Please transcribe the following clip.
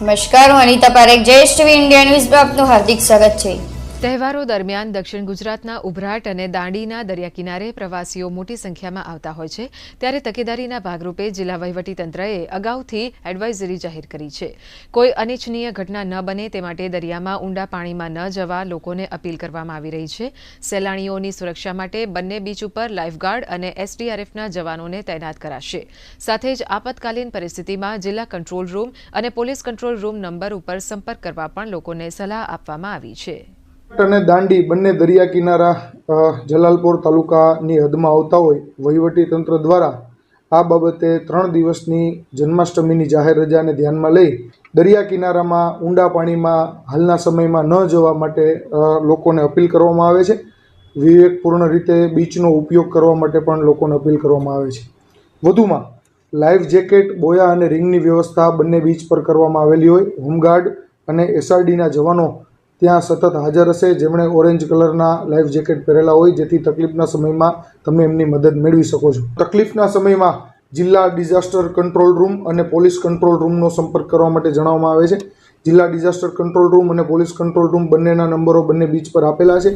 નમસ્કાર હું Anita Parekh Jayesh TV India પર આપનું હાર્દિક સ્વાગત છે. તહેવારો દરમિયાન દક્ષિણ ગુજરાતના ઉભરાટ અને દાંડીના દરિયા કિનારે પ્રવાસીઓ મોટી સંખ્યામાં આવતા હોય છે. ત્યારે તકેદારીના ભાગરૂપે જિલ્લા વહીવટીતંત્રએ અગાઉથી એડવાઇઝરી જાહેર કરી છે. કોઈ અનિચ્છનીય ઘટના ન બને તે માટે દરિયામાં ઊંડા પાણીમાં ન જવા લોકોને અપીલ કરવામાં આવી રહી છે. સહેલાણીઓની સુરક્ષા માટે બંને બીચ ઉપર લાઇફગાર્ડ અને એસડીઆરએફના જવાનોને તૈનાત કરાશે. સાથે જ આપતકાલીન પરિસ્થિતિમાં જિલ્લા કંટ્રોલ રૂમ અને પોલીસ કંટ્રોલ રૂમ નંબર ઉપર સંપર્ક કરવા પણ લોકોને સલાહ આપવામાં આવી છે. અને દાંડી બંને દરિયા કિનારા જલાલપોર તાલુકાની હદમાં આવતા હોય. વહીવટી તંત્ર દ્વારા આ બાબતે ત્રણ દિવસની જન્માષ્ટમીની જાહેર રજાને ધ્યાનમાં લઈ દરિયા કિનારામાં ઊંડા પાણીમાં હાલના સમયમાં ન જવા માટે લોકોને અપીલ કરવામાં આવે છે. વિવેકપૂર્ણ રીતે બીચનો ઉપયોગ કરવા માટે પણ લોકોને અપીલ કરવામાં આવે છે. વધુમાં, લાઈફ જેકેટ, બોયા અને રિંગની વ્યવસ્થા બંને બીચ પર કરવામાં આવેલી હોય. હોમગાર્ડ અને એસઆરડીના જવાનો ત્યાં સતત હાજર હશે. જેમણે ઓરેન્જ કલરના લાઈફ જેકેટ પહેરેલા હોય, જેથી તકલીફના સમયમાં તમે એમની મદદ મેળવી શકો છો. તકલીફના સમયમાં જિલ્લા ડિઝાસ્ટર કંટ્રોલ રૂમ અને પોલીસ કંટ્રોલ રૂમનો સંપર્ક કરવા માટે જણાવવામાં આવે છે. જિલ્લા ડિઝાસ્ટર કંટ્રોલ રૂમ અને પોલીસ કંટ્રોલ રૂમ બંનેના નંબરો બંને બીચ પર આપેલા છે.